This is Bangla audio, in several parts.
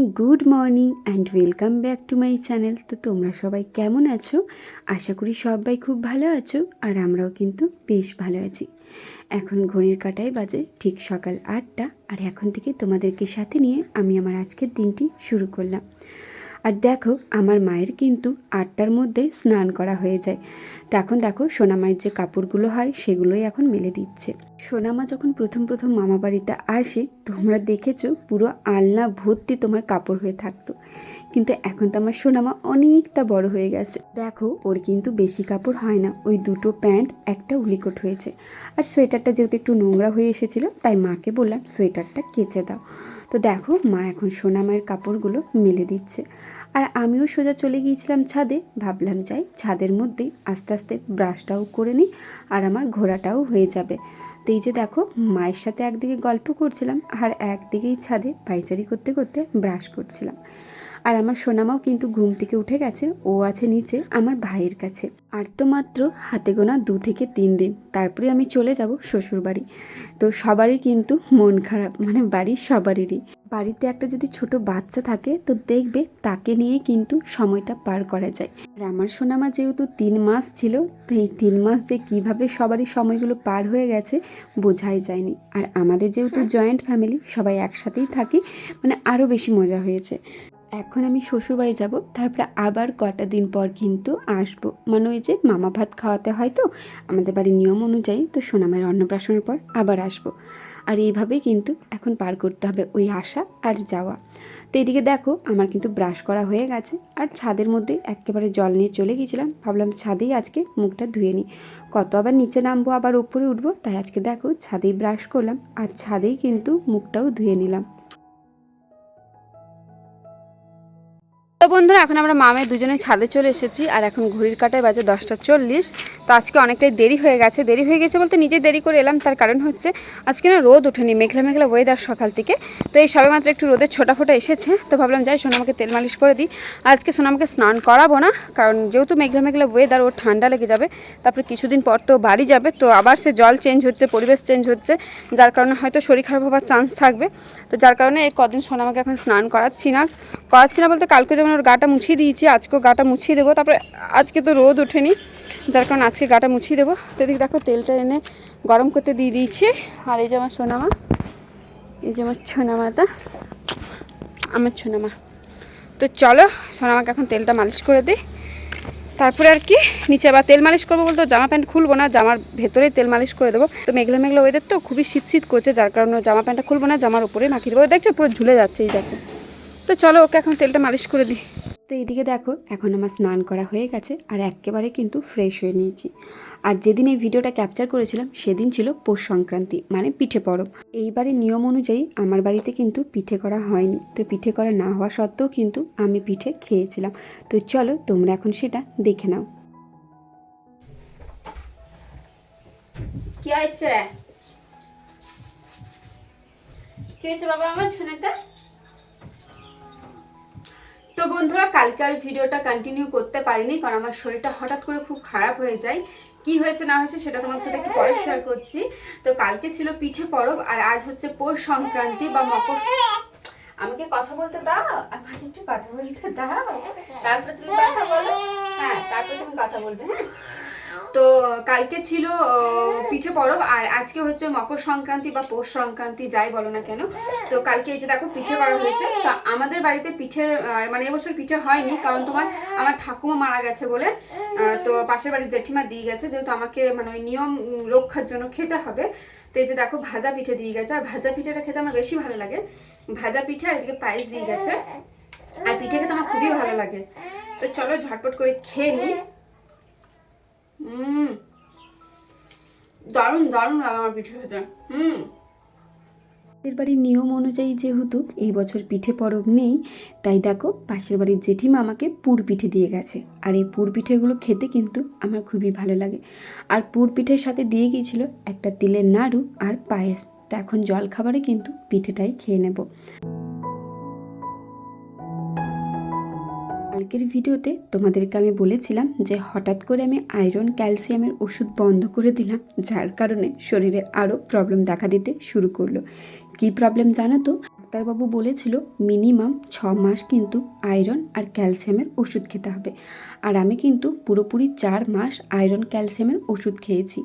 Good morning and welcome back to my channel. তো তোমরা সবাই কেমন আছো? আশা করি সবাই খুব ভালো আছো আর আমরাও কিন্তু বেশ ভালো আছি। এখন ঘড়ির কাটায় বাজে ঠিক সকাল আটটা আর এখন থেকে তোমাদেরকে সাথে নিয়ে আমি আমার আজকের দিনটি শুরু করলাম। আর দেখো, আমার মায়ের কিন্তু আটটার মধ্যে স্নান করা হয়ে যায়। তো এখন দেখো সোনামায়ের যে কাপড়গুলো হয়, সেগুলোই এখন মেলে দিচ্ছে। সোনামা যখন প্রথম প্রথম মামা বাড়িতে আসে, তোমরা দেখেছ, পুরো আলনা ভর্তি তোমার কাপড় হয়ে থাকতো। কিন্তু এখন তো আমার সোনামা অনেকটা বড় হয়ে গেছে। দেখো, ওর কিন্তু বেশি কাপড় হয় না। ওই দুটো প্যান্ট, একটা উলিকোট হয়েছে। আর সোয়েটারটা যেহেতু একটু নোংরা হয়ে এসেছিল, তাই মাকে বললাম, সোয়েটারটা কেচে দাও। তো দেখো, মা এখন সোনামায়ের কাপড়গুলো মেলে দিচ্ছে। আর আমিও সোজা চলে গিয়েছিলাম ছাদে, ভাবলাম যাই ছাদের মধ্যে আস্তে আস্তে ব্রাশটাও করে নিই আর আমার ঘোরাটাও হয়ে যাবে। তো এই যে দেখো, মায়ের সাথে একদিকে গল্প করছিলাম আর একদিকেই ছাদে পাইচারি করতে করতে ব্রাশ করছিলাম। আর আমার সোনামাও কিন্তু ঘুম থেকে উঠে গেছে ও আছে নিচে আমার ভাইয়ের কাছে। আর তো মাত্র হাতে গোনা দু থেকে তিন দিন তারপরে আমি চলে যাব শ্বশুর বাড়ি তো সবারই কিন্তু মন খারাপ মানে বাড়ির সবারই বাড়িতে একটা যদি ছোট বাচ্চা থাকে তো দেখবে তাকে নিয়ে কিন্তু সময়টা পার করা যায়। আর আমার সোনামা যেহেতু তিন মাস ছিল তো এই তিন মাস যে কীভাবে সবারই সময়গুলো পার হয়ে গেছে বোঝাই যায়নি। আর আমাদের যেহেতু জয়েন্ট ফ্যামিলি সবাই একসাথেই থাকি মানে আরও বেশি মজা হয়েছে। এখন আমি শ্বশুরবাড়ি যাব, তারপরে আবার কটা দিন পর কিন্তু আসব। মানে ওই যে মামা ভাত খাওয়াতে হয় তো, আমাদের বাড়ির নিয়ম অনুযায়ী তো সোনামের অন্নপ্রাশনের পর আবার আসব। আর এইভাবেই কিন্তু এখন পার করতে হবে ওই আসা আর যাওয়া। তো এদিকে দেখো, আমার কিন্তু ব্রাশ করা হয়ে গেছে, আর ছাদের মধ্যে একেবারে জল নিয়ে চলে গিয়েছিলাম। ভাবলাম ছাদেই আজকে মুখটা ধুয়ে নিই। কত আবার নিচে নামবো, আবার ওপরে উঠবো, তাই আজকে দেখো ছাদেই ব্রাশ করলাম, আর ছাদেই কিন্তু মুখটাও ধুয়ে নিলাম। বন্ধুরা, এখন আমরা মামে দুজনে ছাদে চলে এসেছি, আর এখন ঘড়ির কাটায় বাজে দশটা চল্লিশ। তো আজকে অনেকটাই দেরি হয়ে গেছে। দেরি হয়ে গেছে বলতে নিজে দেরি করে এলাম, তার কারণ হচ্ছে আজকে না রোদ ওঠেনি, মেঘলা মেঘলা ওয়েদার সকাল থেকে। তো এই সবে মাত্র একটু রোদের ছোটা ফোটা এসেছে, তো ভাবলাম যাই সোনামাকে তেল মালিশ করে দিই। আজকে সোনামাকে স্নান করাবো না, কারণ যেহেতু মেঘলা মেঘলা ওয়েদার ওর ঠান্ডা লেগে যাবে, তারপরে কিছুদিন পর তো বাড়ি যাবে, তো আবার সে জল চেঞ্জ হচ্ছে, পরিবেশ চেঞ্জ হচ্ছে, যার কারণে হয়তো শরীর খারাপ হওয়ার চান্স থাকবে। তো যার কারণে এই কদিন সোনামাকে এখন স্নান করাচ্ছি না। করাচ্ছি না বলতে কালকে যেমন ওর গাটা মুছিয়ে দিয়েছি, আজকেও গাটা মুছিয়ে দেবো। তারপরে আজকে তো রোদ ওঠেনি, যার কারণে আজকে গাটা মুছিয়ে দেবো। তো দেখো, তেলটা এনে গরম করতে দিয়ে দিয়েছি। আর এই যে আমার সোনামা, এই যে আমার সোনামাটা আমার সোনামা তো চলো, সোনামাকে এখন তেলটা মালিশ করে দিই। তারপরে আর কি, নিচে আবার তেল মালিশ করব বলতে, জামা প্যান্ট খুলবো না, জামার ভেতরেই তেল মালিশ করে দেবো। তো মেঘলা মেঘলা ওয়েদার তো খুবই শীত শীত করছে, যার কারণে জামা প্যান্টটা খুলবো না, জামার উপরে মাখিয়ে দেবো। দেখছ, পুরো ঝুলে যাচ্ছে, এই দেখো। তো চলো ওকে এখন তেলটা মালিশ করে দিই। তো এইদিকে দেখো এখন আমার স্নান করা হয়ে গেছে আর একেবারে কিন্তু ফ্রেশ হয়ে নিয়েছি। আর যেদিন এই ভিডিওটা ক্যাপচার করেছিলাম সেদিন ছিল পৌষ সংক্রান্তি মানে পিঠে পরব। এইবারে নিয়ম অনুযায়ী আমার বাড়িতে কিন্তু পিঠে করা হয়নি। তো পিঠে করা না হওয়া সত্ত্বেও কিন্তু আমি পিঠে খেয়েছিলাম। তো চলো তোমরা এখন সেটা দেখে নাও। কি হয়েছে? কি হয়েছে বাবা আমার শুনেতে তো বন্ধুরা, কালকে আর ভিডিওটা কন্টিনিউ করতে পারিনি, কারণ আমার শরীরটা হঠাৎ করে খুব খারাপ হয়ে যায়। কি হয়েছে, না হয়েছে, সেটা তোমার সাথে একটু পরে শেয়ার করছি। তো কালকে ছিল পিঠে পরব, আর আজ হচ্ছে পৌষ সংক্রান্তি বা মকর আমাকে কথা বলতে দাও, আমাকে একটু কথা বলতে দাও। তারপরে তুমি কথা বলো। হ্যাঁ তারপরে তুমি কথা বলবে হ্যাঁ? তো কালকে ছিল পিঠে পরব আর আজকে হচ্ছে মকর সংক্রান্তি বা পৌষ সংক্রান্তি, যাই বলো না কেন। তো কালকে এই যে দেখো পিঠে করা হয়েছে, তো আমাদের বাড়িতে পিঠে মানে এবছর পিঠে হয়নি, কারণ তোমার আমার ঠাকুমা মারা গেছে বলে তো পাশের বাড়ির জেঠিমা দিয়ে গেছে, যেহেতু আমাকে মানে ওই নিয়ম রক্ষার জন্য খেতে হবে। তো এই যে দেখো ভাজা পিঠে দিয়ে গেছে, আর ভাজা পিঠেটা খেতে আমার বেশি ভালো লাগে। ভাজা পিঠে আর এদিকে পায়েস দিয়ে গেছে, আর পিঠে খেতে আমার খুবই ভালো লাগে। তো চলো ঝটপট করে খেয়ে নিই। দারুণ দারুণ লাগে আমার পিঠে খেতে। হুম। পাশের বাড়ির নিয়ম অনুযায়ী যেহেতু এই বছর পিঠে পরব নেই, তাই দেখো পাশের বাড়ির জেঠিমা আমাকে পুর পিঠে দিয়ে গেছে। আর এই পুর পিঠেগুলো খেতে কিন্তু আমার খুবই ভালো লাগে। আর পুর পিঠের সাথে দিয়ে গিয়েছিল একটা তিলের নাড়ু আর পায়েস। তো এখন জল খাবারে কিন্তু পিঠেটাই খেয়ে নেব। কালকের ভিডিওতে তোমাদেরকে আমি বলেছিলাম যে হঠাৎ করে আমি আয়রন ক্যালসিয়ামের ওষুধ বন্ধ করে দিলাম, যার কারণে শরীরে আরও প্রবলেম দেখা দিতে শুরু করল। কি প্রবলেম জানো তো? ডাক্তারবাবু বলেছিল, মিনিমাম ছ মাস কিন্তু আয়রন আর ক্যালসিয়ামের ওষুধ খেতে হবে। আর আমি কিন্তু পুরোপুরি চার মাস আয়রন, ক্যালসিয়ামের ওষুধ খেয়েছি।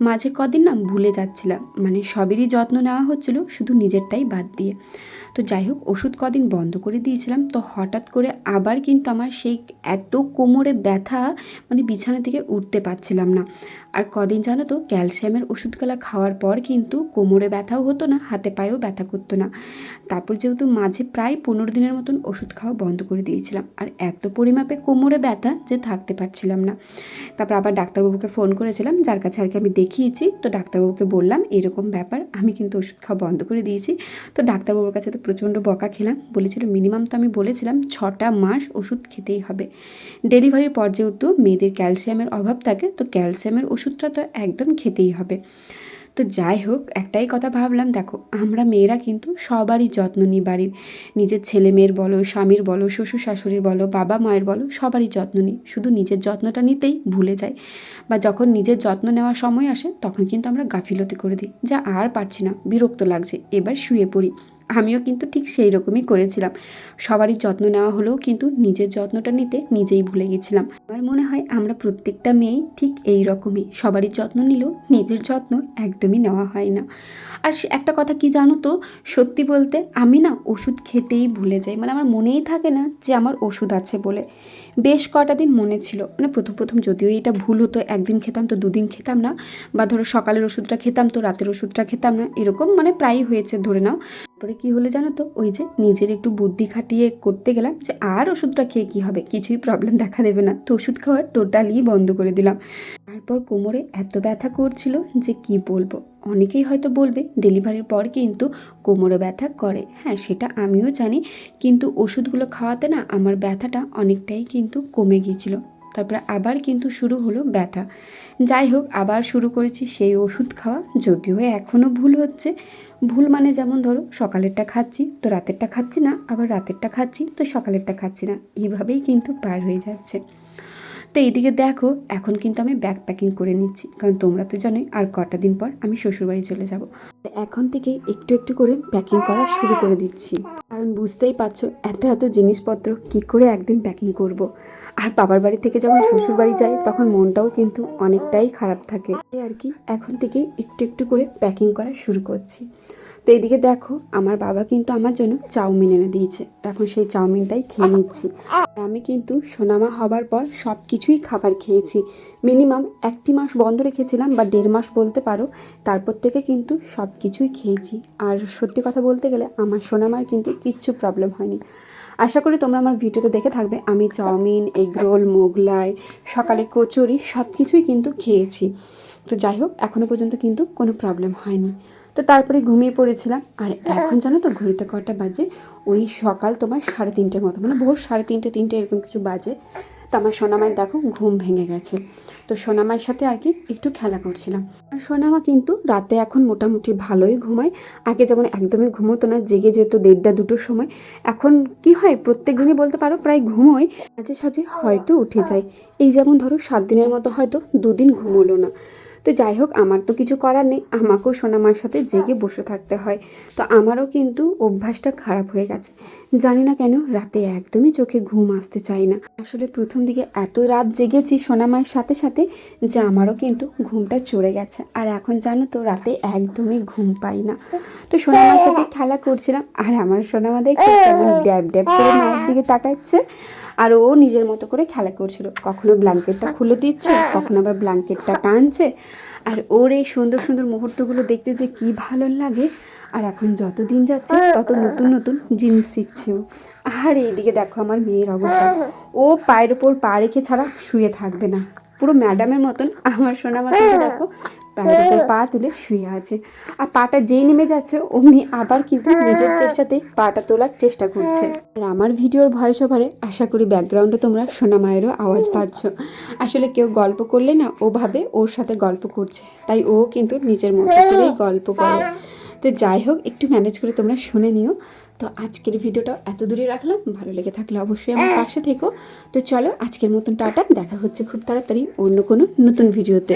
মাঝে কদিন না ভুলে যাচ্ছিলাম। মানে সবেরই যত্ন নেওয়া হচ্ছিল, শুধু নিজেরটাই বাদ দিয়ে। তো যাই হোক, ওষুধ কদিন বন্ধ করে দিয়েছিলাম। তো হঠাৎ করে আবার কিন্তু আমার সেই এত কোমরে ব্যথা মানে বিছানা থেকে উঠতে পারছিলাম না। আর কদিন জানো তো, ক্যালসিয়ামের ওষুধগুলো খাওয়ার পর কিন্তু কোমরে ব্যথাও হতো না, হাতে পায়েও ব্যথা করতো না। তারপর যেহেতু মাঝে প্রায় পনেরো দিনের মতন ওষুধ খাওয়া বন্ধ করে দিয়েছিলাম। আর এত পরিমাপে কোমরে ব্যথা যে থাকতে পারছিলাম না। তারপর আবার ডাক্তারবাবুকে ফোন করেছিলাম, যার কাছে আর কি আমি দেখিয়েছি। তো ডাক্তারবাবুকে বললাম, এরকম ব্যাপার, আমি কিন্তু ওষুধ খাওয়া বন্ধ করে দিয়েছি। তো ডাক্তারবাবুর কাছে তো প্রচণ্ড বকা খেলাম। বলেছিল, মিনিমাম তো আমি বলেছিলাম, ছটা মাস ওষুধ খেতেই হবে। ডেলিভারির পর যেহেতু মেয়েদের ক্যালসিয়ামের অভাব থাকে, তো ক্যালসিয়ামের ওষুধটা তো একদম খেতেই হবে। তো যাই হোক, একটাই কথা ভাবলাম, দেখো, আমরা মেয়েরা কিন্তু সবারই যত্ন নিই বাড়ির। নিজের ছেলে মেয়ের বলো, স্বামীর বলো, শ্বশুর শাশুড়ির বলো, বাবা মায়ের বলো, সবারই যত্ন নিই। শুধু নিজের যত্নটা নিতেই ভুলে যাই। বা যখন নিজের যত্ন নেওয়ার সময় আসে, তখন কিন্তু আমরা গাফিলতি করে দিই যা আর পারছি না, বিরক্ত লাগছে, এবার শুয়ে পড়ি। আমিও কিন্তু ঠিক সেই রকমই করেছিলাম। সবারই যত্ন নেওয়া হলেও কিন্তু নিজের যত্নটা নিতে নিজেই ভুলে গেছিলাম। আমার মনে হয় আমরা প্রত্যেকটা মেয়েই ঠিক এই রকমই সবারই যত্ন নিলেও নিজের যত্ন একদমই নেওয়া হয় না। আর একটা কথা কি জানো তো? সত্যি বলতে আমি না ওষুধ খেতেই ভুলে যাই। মানে আমার মনেই থাকে না যে আমার ওষুধ আছে বলে। বেশ কটা দিন মনে ছিল। মানে প্রথম প্রথম যদিও এটা ভুল হতো, একদিন খেতাম তো দুদিন খেতাম না, বা ধরো সকালের ওষুধটা খেতাম তো, রাতের ওষুধটা খেতাম না, এরকম মানে প্রায়ই হয়েছে, ধরে নাও। তারপরে কি হলো জানো তো? ওই যে নিজের একটু বুদ্ধি খাটিয়ে করতে গেলাম যে আর ওষুধটা খেয়ে কি হবে? কিছুই প্রবলেম দেখা দেবে না। তো ওষুধ খাওয়া টোটালি বন্ধ করে দিলাম। তারপর কোমরে এত ব্যথা করছিল যে কি বলব? অনেকেই হয়তো বলবে ডেলিভারির পর কিন্তু কোমরে ব্যথা করে। হ্যাঁ সেটা আমিও জানি। কিন্তু ওষুধগুলো খাওয়াতে না আমার ব্যথাটা অনেকটাই কিন্তু কমে গিয়েছিল। তারপরে আবার কিন্তু শুরু হলো ব্যথা। যাই হোক, আবার শুরু করেছি সেই ওষুধ খাওয়া। যদিও এখনও ভুল হচ্ছে। ভুল মানে যেমন ধরো, সকালেরটা খাচ্ছি, তো রাতেরটা খাচ্ছি না। আবার রাতেরটা খাচ্ছি, তো সকালেরটা খাচ্ছি না। এইভাবেই কিন্তু পার হয়ে যাচ্ছে। তো এইদিকে দেখো, এখন কিন্তু আমি ব্যাগ প্যাকিং করে নিচ্ছি। কারণ তোমরা তো জানোই, আর কটা দিন পর আমি শ্বশুরবাড়ি চলে যাব। এখন থেকে একটু একটু করে প্যাকিং করা শুরু করে দিচ্ছি। কারণ বুঝতেই পারছ, এত এত জিনিসপত্র কি করে একদিন প্যাকিং করব। আর বাবার বাড়ি থেকে যখন শ্বশুর বাড়ি যাই, তখন মনটাও কিন্তু অনেকটাই খারাপ থাকে। আর কি, এখন থেকে একটু একটু করে প্যাকিং করা শুরু করছি। তো এইদিকে দেখো, আমার বাবা কিন্তু আমার জন্য চাউমিন এনে দিয়েছে। তখন সেই চাউমিনটাই খেয়ে নিচ্ছি। আমি কিন্তু সোনামা হবার পর সব কিছুই খাবার খেয়েছি। মিনিমাম একটি মাস বন্ধ রেখেছিলাম বা দেড় মাস বলতে পারো। তারপর থেকে কিন্তু সব কিছুই খেয়েছি। আর সত্যি কথা বলতে গেলে আমার সোনামার কিন্তু কিচ্ছু প্রবলেম হয়নি। আশা করি তোমরা আমার ভিডিওতে দেখে থাকবে, আমি চাউমিন, এগরোল, মোগলাই, সকালে কচুরি সব কিছুই কিন্তু খেয়েছি। তো যাই হোক এখনও পর্যন্ত কিন্তু কোনো প্রবলেম হয়নি। তো তারপরে ঘুমিয়ে পড়েছিলাম। আর এখন জানো তো ঘড়িতে কটা বাজে? ওই সকাল তোমার সাড়ে তিনটের মতো মানে ভোর সাড়ে তিনটে তিনটে এরকম কিছু বাজে। তো আমার সোনামায় দেখো ঘুম ভেঙে গেছে। তো সোনামার সাথে আর কি একটু খেলা করছিলাম। আর সোনামা কিন্তু রাতে এখন মোটামুটি ভালোই ঘুমায়। আগে যেমন একদমই ঘুমোতো না, জেগে যেত দেড়টা, দুটোর সময়। এখন কি হয়, প্রত্যেক দিনই বলতে পারো প্রায় ঘুমোয়। মাঝে সাঝে হয়তো উঠে যায়। এই যেমন ধরো সাত দিনের মতো হয়তো দুদিন ঘুমোলো না। তো যাই হোক, আমার তো কিছু করার নেই। আমাকেও সোনামার সাথে জেগে বসে থাকতে হয়। তো আমারও কিন্তু অভ্যাসটা খারাপ হয়ে গেছে। জানি না কেন, রাতে একদমই চোখে ঘুম আসতে চায় না। আসলে প্রথম দিকে এত রাত জেগেছি সোনামায়ের সাথে সাথে যে আমারও কিন্তু ঘুমটা চড়ে গেছে। আর এখন জানো তো, রাতে একদমই ঘুম পাই না। তো সোনামার সাথে খেলা করছিলাম, আর আমার সোনামা দেখছে ড্যাব ড্যাব করে মায়ের দিকে তাকাচ্ছে। আর ও নিজের মতো করে খেলা করছিল। কখনো ব্ল্যাঙ্কেটটা খুলে দিচ্ছে কখনো আবার ব্ল্যাঙ্কেটটা টানছে। আর ওর এই সুন্দর সুন্দর মুহূর্তগুলো দেখতে যে কি ভালো লাগে। আর এখন যত দিন যাচ্ছে তত নতুন নতুন জিনিস শিখছে ও। আর এইদিকে দেখো আমার মেয়ের অবস্থা। ও পায়ের ওপর পা রেখে ছাড়া শুয়ে থাকবে না। পুরো ম্যাডামের মতন। আমার সোনা মাথাকে দেখো পায়ের উপর পা তুলে শুয়ে আছে। আর পাটা যেই নেমে যাচ্ছে অমনি আবার কিন্তু নিজের চেষ্টাতে পাটা তোলার চেষ্টা করছে। আর আমার ভিডিওর ভয়েস ওভারে আশা করি ব্যাকগ্রাউন্ডে তোমরা সোনা মায়েরও আওয়াজ পাচ্ছ। আসলে কেউ গল্প করলে না ও ভাবে ওর সাথে গল্প করছে। তাই ও কিন্তু নিজের মতো করেই গল্প করে। তো যাই হোক একটু ম্যানেজ করে তোমরা শুনে নিও। তো আজকের ভিডিওটা এত দূরে রাখলাম। ভালো লেগে থাকলে অবশ্যই আমার পাশে থেকো। তো চলো আজকের মতন টাটা। দেখা হচ্ছে খুব তাড়াতাড়ি অন্য কোনো নতুন ভিডিওতে।